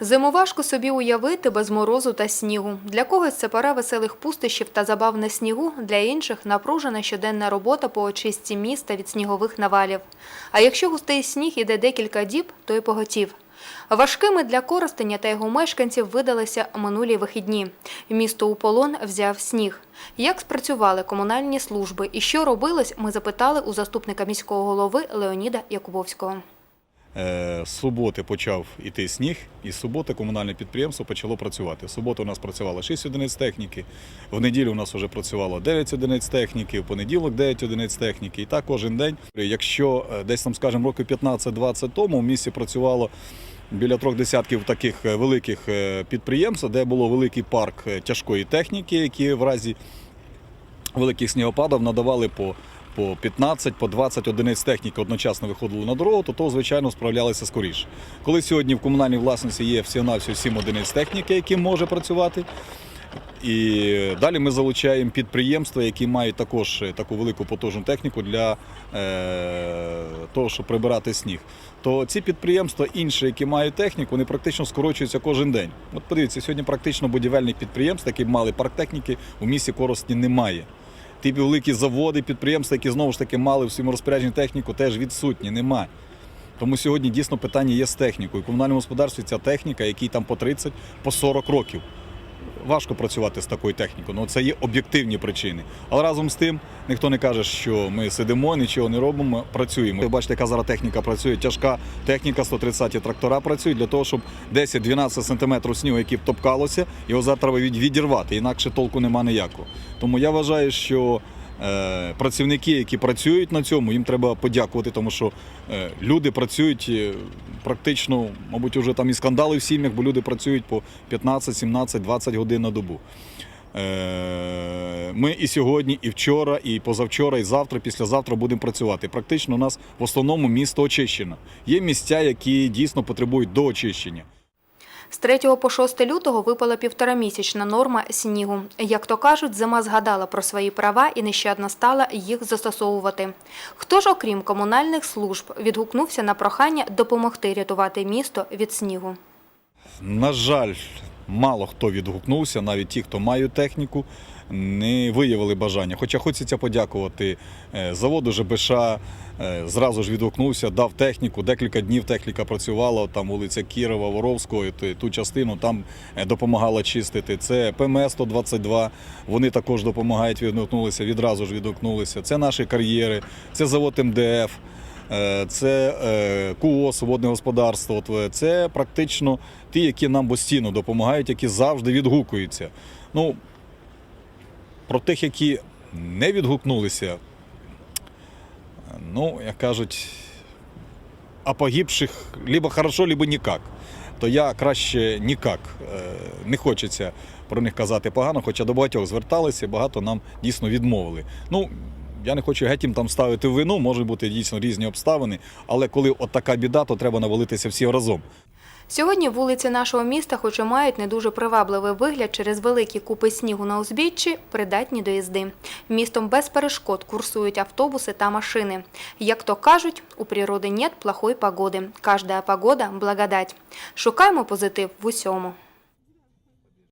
Зиму важко собі уявити без морозу та снігу. Для когось це пора веселих пустощів та забав на снігу, для інших напружена щоденна робота по очистці міста від снігових навалів. А якщо густий сніг іде декілька діб, то й поготів. Важкими для Коростеня та його мешканців видалися минулі вихідні. Місто у полон взяв сніг. Як спрацювали комунальні служби і що робилось, ми запитали у заступника міського голови Леоніда Якубовського. Е, З суботи почав іти сніг, і з суботи комунальне підприємство почало працювати. В суботу у нас працювало 6 одиниць техніки, в неділю у нас вже працювало 9 одиниць техніки, в понеділок 9 одиниць техніки. І так кожен день. Якщо е, десь там, скажімо, років 15-20 тому в місті працювало біля трьох десятків таких е, великих підприємств, де було великий парк тяжкої техніки, які в разі великих снігопадів надавали по, по 15, по 20 одиниць техніки одночасно виходили на дорогу, то то, звичайно, справлялися скоріше. Коли сьогодні в комунальній власності є всього-навсього 7 одиниць техніки, які може працювати, і далі ми залучаємо підприємства, які мають також е, таку велику потужну техніку для е, того, щоб прибирати сніг. То ці підприємства інші, які мають техніку, вони практично скорочуються кожен день. От подивіться, сьогодні практично будівельних підприємств, які мали парк техніки, у місті Коростні немає. Ті великі заводи, підприємства, які знову ж таки мали в своєму розпорядженні техніку, теж відсутні, немає. Тому сьогодні дійсно питання є з технікою. У комунальному господарстві ця техніка, якій там по 30, по 40 років. Важко працювати з такою технікою, ну це є об'єктивні причини. Але разом з тим ніхто не каже, що ми сидимо, нічого не робимо, працюємо. Ви бачите, яка зараз техніка працює. Тяжка техніка, 130 трактора працюють для того, щоб 10-12 см снігу, які втопкалося, топкалося, його завтра відірвати, інакше толку нема ніякого. Тому я вважаю, що працівники, які працюють на цьому, їм треба подякувати, тому що е, люди працюють е, практично, мабуть, вже там і скандали в сім'ях, бо люди працюють по 15, 17, 20 годин на добу. Е, Ми і сьогодні, і вчора, і позавчора, і завтра, і післязавтра будемо працювати. Практично у нас в основному місто очищено. Є місця, які дійсно потребують доочищення. З 3 по 6 лютого випала півторамісячна норма снігу. Як то кажуть, зима згадала про свої права і нещадно стала їх застосовувати. Хто ж, окрім комунальних служб, відгукнувся на прохання допомогти рятувати місто від снігу? На жаль, мало хто відгукнувся, навіть ті, хто мають техніку, не виявили бажання. Хоча хочеться подякувати е, заводу ЖБШ, е, зразу ж відгукнувся, дав техніку. Декілька днів техніка працювала, там вулиця Кірова, Воровського, ту- частину там е, допомагала чистити. Це ПМС-122, вони також допомагають, відгукнулися, відразу ж відгукнулися. Це наші кар'єри, це завод МДФ. Е, Це е, КУОС, водне господарство. Е, Це практично ті, які нам постійно допомагають, які завжди відгукуються. Ну, про тих, які не відгукнулися, ну, як кажуть, а погибших либо хорошо, либо ніяк. То я краще. Е, Не хочеться про них казати погано, хоча до багатьох зверталися, багато нам дійсно відмовили. Ну, я не хочу геть їм там ставити вину, можуть бути дійсно різні обставини, але коли от така біда, то треба навалитися всі разом. Сьогодні вулиці нашого міста, хоч і мають не дуже привабливий вигляд через великі купи снігу на узбіччі, придатні до їзди. Містом без перешкод курсують автобуси та машини. Як то кажуть, у природи нет плохої погоди. Кожна погода – благодать. Шукаємо позитив в усьому.